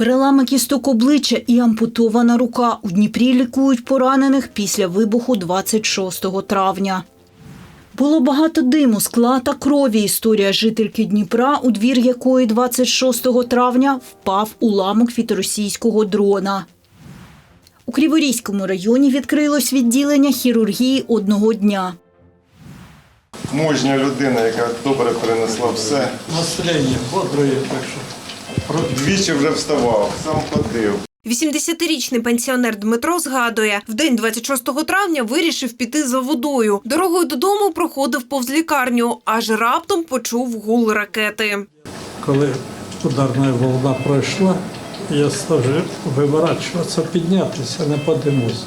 Перелами кісток обличчя і ампутована рука. У Дніпрі лікують поранених після вибуху 26 травня. Було багато диму, скла та крові. Історія жительки Дніпра, у двір якої 26 травня впав уламок від російського дрона. У Криворізькому районі відкрилось відділення хірургії одного дня. мужня людина, яка добре перенесла все. Настроєння бодроє, так що Двічі вже вставав, сам ходив. 80-річний пенсіонер Дмитро згадує, в день 26 травня вирішив піти за водою. Дорогою додому проходив повз лікарню, аж раптом почув гул ракети. коли ударна волна пройшла, я став виворачуватися, піднятися, не подимусь.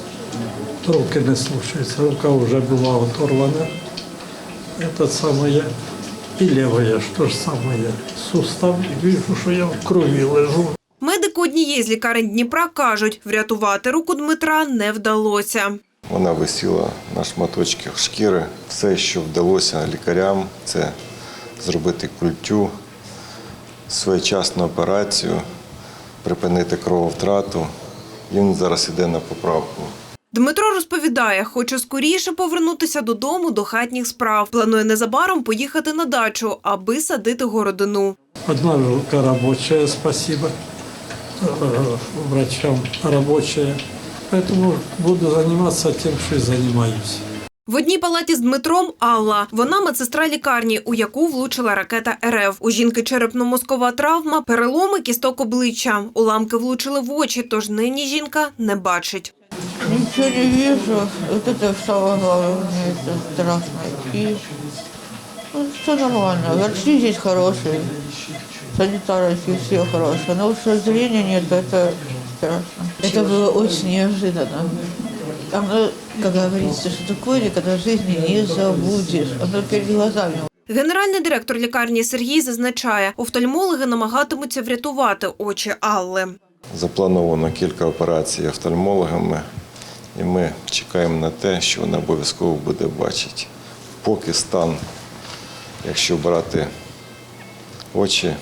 Руки не слушаються, рука вже була оторвана. Це саме я. І лівая, що ж саме я. Сустав і вижу, що я в крові лежу. Медики однієї з лікарень Дніпра кажуть, врятувати руку Дмитра не вдалося. Вона висіла на шматочках шкіри. Все, що вдалося лікарям, це зробити культю, своєчасну операцію, припинити крововтрату. Він зараз іде на поправку. Дмитро розповідає, хоче скоріше повернутися додому до хатніх справ. Планує незабаром поїхати на дачу, аби садити городину. Одна рука рабочая, спасибо э, врачам рабочая. Поэтому буду заниматься тем, что и занимаюсь. В одній палаті з Дмитром Алла. Вона медсестра лікарні, у яку влучила ракета РФ. У жінки черепно-мозкова травма, переломи кісток обличчя. Уламки влучили в очі, тож нині жінка не бачить. Ничего не вижу. Вот это самое главное, мне это страшно. И ну, все нормально. Врачи здесь хорошие, санитары все хорошие. Но вот что зрения нет, это страшно. Это было очень неожиданно. Оно, как говорится, что такое никогда в жизни не забудешь. Оно перед глазами. Генеральний директор лікарні Сергій зазначає, офтальмологи намагатимуться врятувати очі Алли. Заплановано кілька операцій офтальмологами, і ми чекаємо на те, що вона обов'язково буде бачити. Поки стан, якщо брати очі,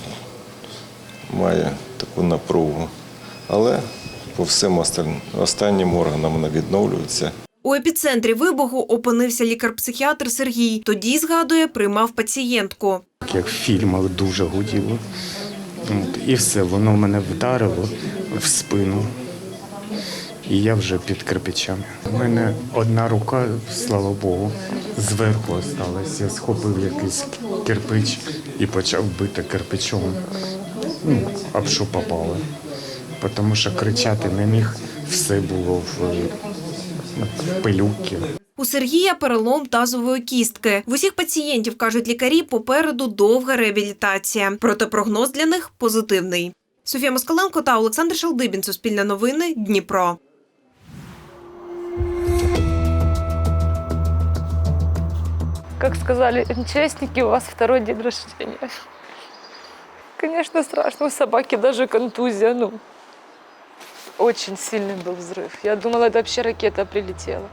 має таку напругу. Але по всім останнім органам вона відновлюється. У епіцентрі вибуху опинився лікар-психіатр Сергій. Тоді, згадує, приймав пацієнтку. як в фільмах дуже гуділо. І все, воно мене вдарило в спину. І я вже під кирпичами. У мене одна рука, слава Богу, зверху осталась. Я схопив якийсь кирпич і почав бити кирпичом. Ну, об що попало. Тому що кричати не міг, все було в, в пилюки. У Сергія перелом тазової кістки. В усіх пацієнтів, кажуть лікарі, попереду довга реабілітація. Проте прогноз для них позитивний. Софія Москаленко та Олександр Шалдибін. Суспільне новини. Дніпро. Как сказали МЧСники, у вас второй день рождения. Конечно, страшно. У собаки даже контузия. Ну, очень сильный был взрыв. Я думала, это вообще ракета прилетела.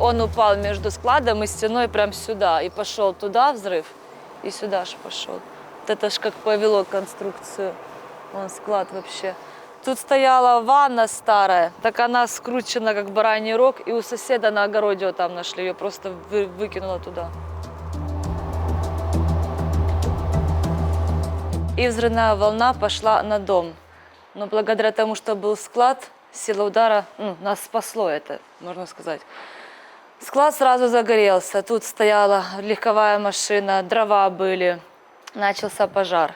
Он упал между складом и стеной прям сюда. И пошел туда взрыв, и сюда же пошел. Вот это ж как повело конструкцию. Вон склад вообще. Тут стояла ванна старая, так она скручена, как бараний рог, и у соседа на огороде вот там нашли, ее просто вы- выкинула туда. И взрывная волна пошла на дом. Но благодаря тому, что был склад, сила удара ну, нас спасло это, можно сказать. Склад сразу загорелся. Тут стояла легковая машина, дрова были. Начался пожар.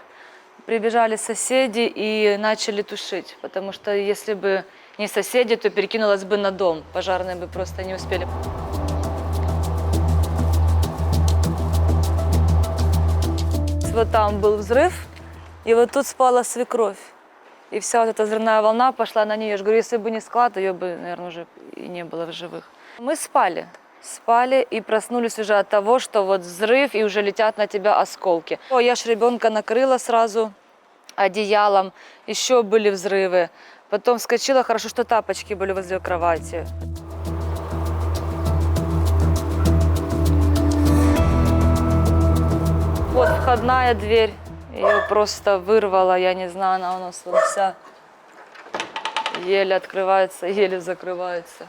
Прибежали соседи и начали тушить, потому что если бы не соседи, то перекинулось бы на дом. Пожарные бы просто не успели. Вот там был взрыв, и вот тут спала свекровь. И вся вот эта взрывная волна пошла на нее. Я же говорю, если бы не склад, ее бы, наверное, уже и не было в живых. Мы спали. Спали и проснулись уже от того, что вот взрыв, и уже летят на тебя осколки. О, я ж ребенка накрыла сразу одеялом, еще были взрывы. Потом вскочила, хорошо, что тапочки были возле кровати. вот входная дверь. Ее просто вырвало, я не знаю, она у нас вся еле открывается, еле закрывается.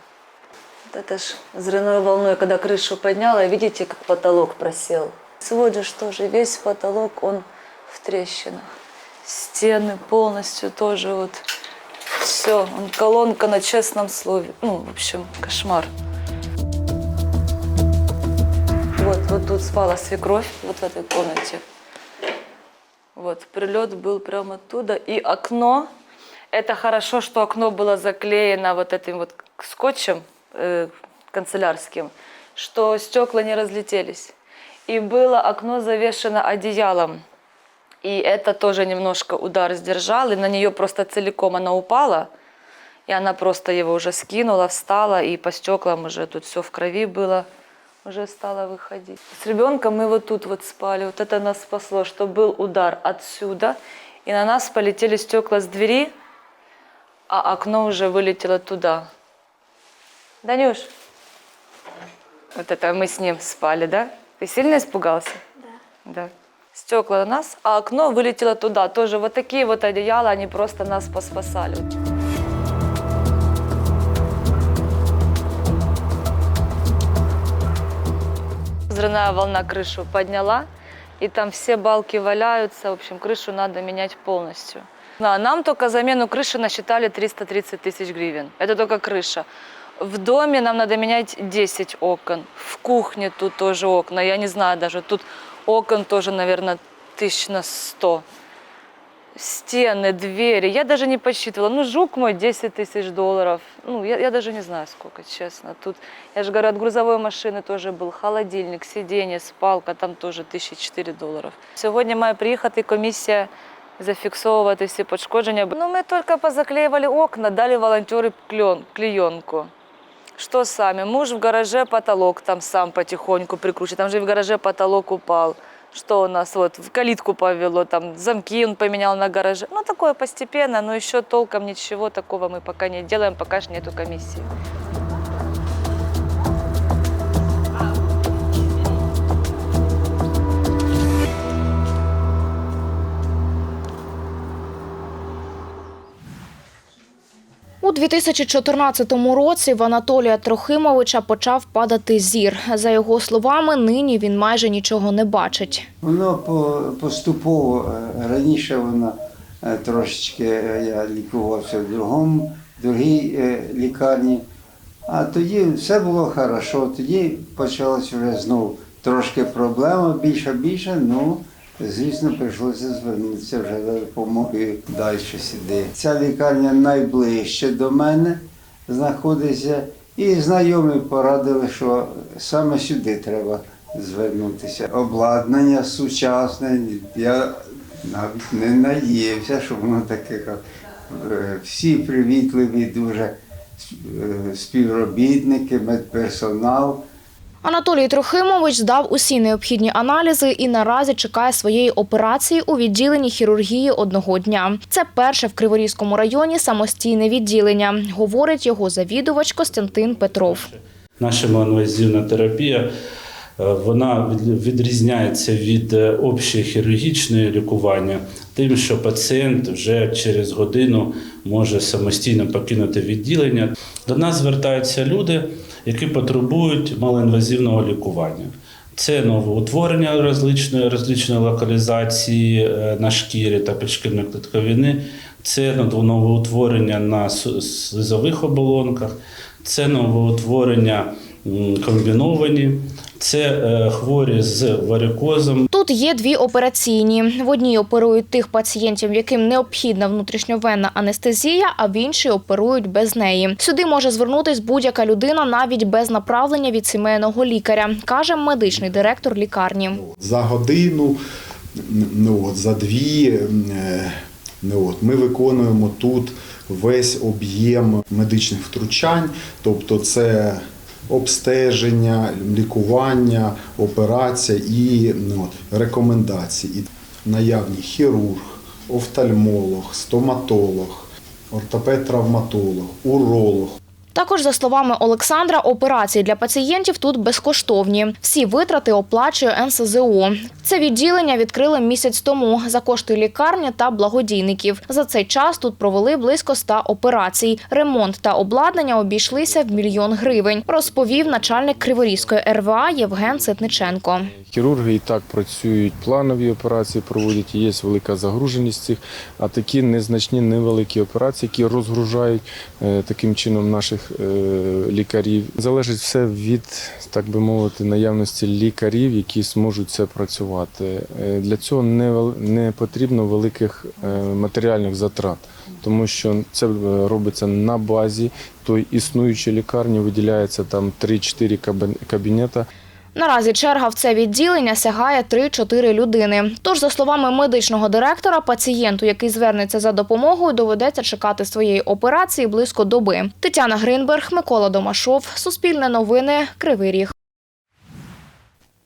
Это ж взрывной волной, когда крышу подняла, видите, как потолок просел. Свод же тоже, весь потолок, он в трещинах. Стены полностью тоже вот все, он колонка на честном слове. Ну, в общем, кошмар. Вот, вот тут спала свекровь, вот в этой комнате. Вот, прилет был прямо оттуда. И окно, это хорошо, что окно было заклеено вот этим вот скотчем э, канцелярским, что стекла не разлетелись. И было окно завешено одеялом. И это тоже немножко удар сдержал, и на нее просто целиком она упала. И она просто его уже скинула, встала, и по стеклам уже тут все в крови было, уже стала выходить. С ребенком мы вот тут вот спали, вот это нас спасло, что был удар отсюда, и на нас полетели стекла с двери, а окно уже вылетело туда. Данюш, вот это мы с ним спали, да? Ты сильно испугался? Да. Да. Стекла на нас, а окно вылетело туда. Тоже вот такие вот одеяла, они просто нас поспасали. Взрывная волна крышу подняла, и там все балки валяются. В общем, крышу надо менять полностью. Да, нам только замену крыши насчитали 330 тысяч гривен. Это только крыша. В доме нам надо менять 10 окон. В кухне тут тоже окна. Я не знаю даже, тут окон тоже, наверное, тысяч на 100. Стены, двери. Я даже не посчитывала. Ну, жук мой 10 тысяч долларов. Ну, я, я даже не знаю, сколько, честно. Тут, я же говорю, от грузовой машины тоже был холодильник, сиденье, спалка, там тоже тисячі 4 доларів. Сьогодні має приїхати комісія зафіксовувати всі пошкодження. Ну, ми тільки позаклеювали окна, дали волонтери клен, клейонку. Что сами? Муж в гараже потолок там сам потихоньку прикручивает. Там же в гараже потолок упал. Что у нас вот в калитку повело, там замки он поменял на гараже. Ну, такое постепенно, но еще толком ничего такого мы пока не делаем, пока же нету комиссии. 2014 році в Анатолія Трохимовича почав падати зір. За його словами, нині він майже нічого не бачить. Воно поступово е, раніше воно е, трошечки е, я лікувався в другому, другій лікарні, а тоді все було хорошо. Тоді почалась вже знову трошки проблема, більше більше. Ну, звісно, прийшлося звернутися вже за допомогою далі сюди. Ця лікарня найближче до мене знаходиться, і знайомі порадили, що саме сюди треба звернутися. Обладнання сучасне. Я навіть не надіявся, що воно таке. е, Всі привітливі, дуже е, співробітники, медперсонал. Анатолій Трохимович здав усі необхідні аналізи і наразі чекає своєї операції у відділенні хірургії одного дня. Це перше в Криворізькому районі самостійне відділення, говорить його завідувач Костянтин Петров. Наша малоінвазивна терапія вона від- відрізняється від е, общої хірургічної лікування, тим, що пацієнт вже через годину може самостійно покинути відділення. До нас звертаються люди, які потребують малоінвазивного лікування. Це новоутворення розличної, розличної локалізації е, на шкірі та підшкірної клітковини, це новоутворення на слизових оболонках, це новоутворення комбіновані, це е, хворі з варикозом, Тут є дві операційні. В одній оперують тих пацієнтів, яким необхідна внутрішньовенна анестезія, а в іншій оперують без неї. Сюди може звернутись будь-яка людина навіть без направлення від сімейного лікаря, каже медичний директор лікарні. за годину, ну от за дві. е, Ну от ми виконуємо тут весь об'єм медичних втручань, тобто це обстеження, лікування, операція і ну, рекомендації. І наявні хірург, офтальмолог, стоматолог, ортопед-травматолог, уролог, Також, за словами Олександра, операції для пацієнтів тут безкоштовні. Всі витрати оплачує НСЗУ. Це відділення відкрили місяць тому за кошти лікарні та благодійників. За цей час тут провели близько ста операцій. Ремонт та обладнання обійшлися в мільйон гривень, розповів начальник Криворізької РВА Євген Ситниченко. Хірурги і так працюють, планові операції проводять, є велика загруженість цих, а такі незначні, невеликі операції, які розгружають е, таким чином наших е, лікарів. Залежить все від, так би мовити, наявності лікарів, які зможуть це працювати. Е, Для цього не, не потрібно великих матеріальних затрат, тому що це робиться на базі той існуючої лікарні, виділяється там 3-4 кабін- кабінета. Наразі черга в це відділення сягає 3-4 людини. Тож, за словами медичного директора, пацієнту, який звернеться за допомогою, доведеться чекати своєї операції близько доби. Тетяна Гринберг, Микола Домашов, Суспільне новини, Кривий Ріг.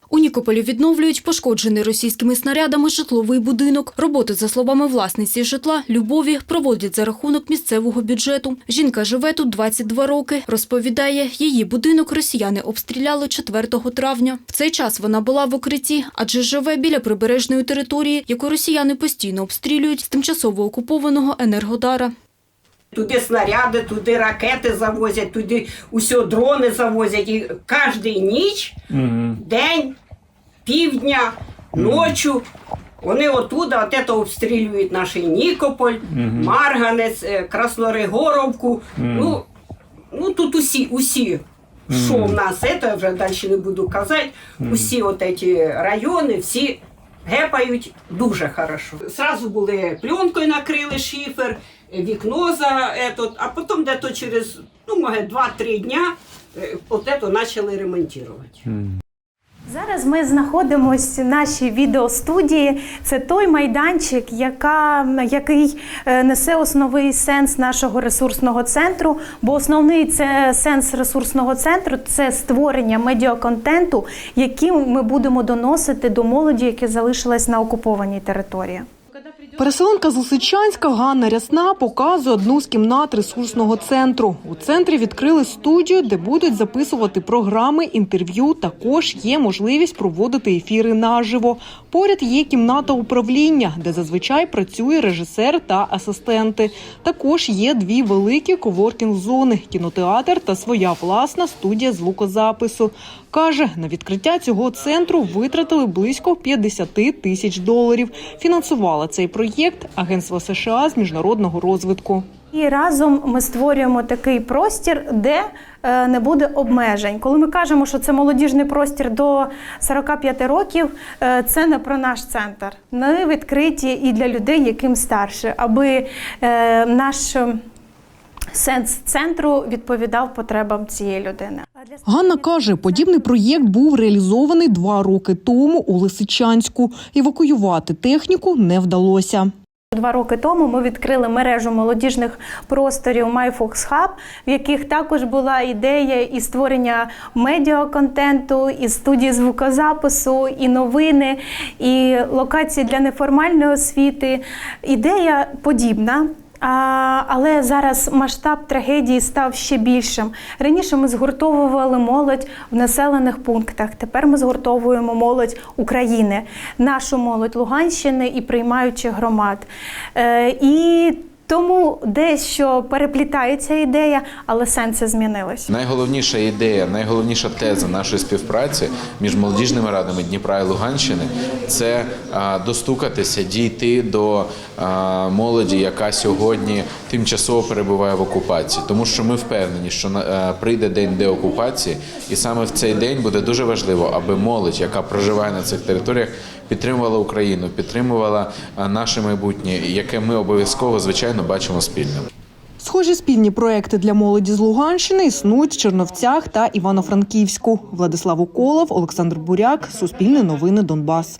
У Нікополі відновлюють пошкоджений російськими снарядами житловий будинок. Роботи, за словами власниці житла, Любові, проводять за рахунок місцевого бюджету. Жінка живе тут 22 роки. Розповідає, її будинок росіяни обстріляли 4 травня. В цей час вона була в укритті, адже живе біля прибережної території, яку росіяни постійно обстрілюють з тимчасово окупованого Енергодара. Туди снаряди, туди ракети завозять, туди усьо дрони завозять. І кожну ніч, день, півдня, ночі. Вони отуда, от це обстрілюють наш Нікополь, Марганець, е, Красноригоровку. Ну, ну тут усі, усі. Що в нас, це вже далі не буду казати. Усі от ці райони, всі гепають дуже хорошо. Сразу були пленкою накрили шифер, вікно за етот, а потім дето через ну, може, 2-3 дня е, от це почали ремонтувати. Зараз ми знаходимося в нашій відеостудії. Це той майданчик, яка, який е, несе основний сенс нашого ресурсного центру. Бо основний це сенс ресурсного центру це створення медіаконтенту, який ми будемо доносити до молоді, яка залишилась на окупованій території. Переселенка з Лисичанська Ганна Рясна показує одну з кімнат ресурсного центру. У центрі відкрили студію, де будуть записувати програми, інтерв'ю. Також є можливість проводити ефіри наживо. Поряд є кімната управління, де зазвичай працює режисер та асистенти. Також є дві великі коворкінг-зони, кінотеатр та своя власна студія звукозапису. Каже, на відкриття цього центру витратили близько 50 тисяч доларів. Фінансувала цей проєкт Агентство США з міжнародного розвитку. І разом ми створюємо такий простір, де е, не буде обмежень. Коли ми кажемо, що це молодіжний простір до 45 років, е, це не про наш центр. Ми відкриті і для людей, яким старше, аби е, наш сенс центру відповідав потребам цієї людини. Ганна каже, подібний проєкт був реалізований два роки тому у Лисичанську. Евакуювати техніку не вдалося. Два роки тому ми відкрили мережу молодіжних просторів MyFox Hub, в яких також була ідея і створення медіаконтенту, і студії звукозапису, і новини, і локації для неформальної освіти. Ідея подібна. Але зараз масштаб трагедії став ще більшим. Раніше ми згуртовували молодь в населених пунктах. Тепер ми згуртовуємо молодь України, нашу молодь Луганщини і приймаючих громад. Е, і тому дещо переплітається ідея, але сенси змінились. Найголовніша ідея, найголовніша теза нашої співпраці між молодіжними радами Дніпра і Луганщини це достукатися, дійти до молоді, яка сьогодні тимчасово перебуває в окупації, тому що ми впевнені, що а, прийде день деокупації, і саме в цей день буде дуже важливо, аби молодь, яка проживає на цих територіях, підтримувала Україну, підтримувала наше майбутнє, яке ми обов'язково звичайно бачимо спільним. Схожі спільні проекти для молоді з Луганщини існують в Черновцях та Івано-Франківську. Владислав Уколов, Олександр Буряк, Суспільне новини Донбас.